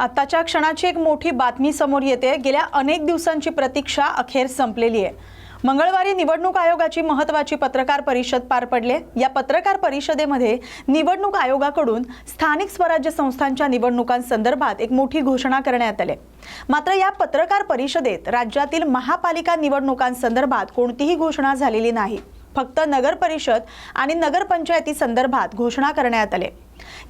आताच्या क्षणाची एक मोठी बातमी समोर येते. गेल्या अनेक दिवसांची प्रतीक्षा अखेर संपलेली आहे. मंगळवारी निवडणूक आयोगाची महत्वाची पत्रकार परिषद पार पडले. या पत्रकार परिषदेमध्ये निवडणूक आयोगाकडून स्थानिक स्वराज्य संस्थांच्या निवडणुकांसंदर्भात एक मोठी घोषणा करण्यात आली. मात्र या पत्रकार परिषदेत राज्यातील महापालिका निवडणुकांसंदर्भात कोणतीही घोषणा झालेली नाही. फक्त नगर परिषद आणि नगरपंचायती संदर्भात घोषणा करण्यात आले.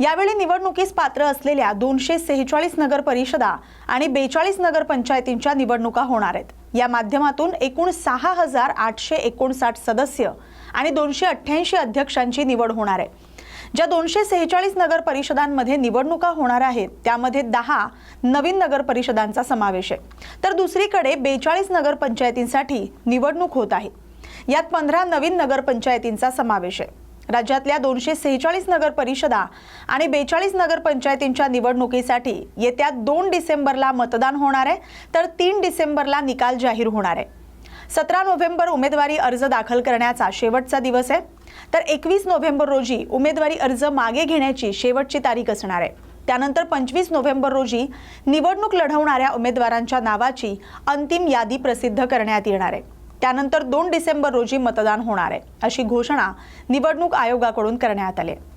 यावेळी निवडणुकीस पात्र असलेल्या दोनशे सेहेचाळीस नगर परिषदा आणि बेचाळीस नगरपंचायतींच्या निवडणुका होणार आहेत. या माध्यमातून एकूण सहा हजार आठशे एकोणसाठ सदस्य आणि दोनशे अठ्ठ्याऐंशी अध्यक्षांची निवड होणार आहे. ज्या दोनशे सेहेचाळीस नगर परिषदांमध्ये निवडणुका होणार आहेत त्यामध्ये दहा नवीन नगर परिषदांचा समावेश आहे. तर दुसरीकडे बेचाळीस नगरपंचायतींसाठी निवडणूक होत आहे. यात पंधरा नवीन नगरपंचायतींचा समावेश आहे. राज्यातल्या दोनशे सेहेचाळीस नगर परिषदा आणि बेचाळीस नगरपंचायतींच्या निवडणुकीसाठी येत्या दोन डिसेंबरला मतदान होणार आहे तर तीन डिसेंबरला निकाल जाहीर होणार आहे. सतरा नोव्हेंबर उमेदवारी अर्ज दाखल करण्याचा शेवटचा दिवस आहे तर एकवीस नोव्हेंबर रोजी उमेदवारी अर्ज मागे घेण्याची शेवटची तारीख असणार आहे. त्यानंतर पंचवीस नोव्हेंबर रोजी निवडणूक लढवणाऱ्या उमेदवारांच्या नावाची अंतिम यादी प्रसिद्ध करण्यात येणार आहे. त्यानंतर दोन डिसेंबर रोजी मतदान होणार आहे अशी घोषणा निवडणूक आयोगाकडून करण्यात आली आहे.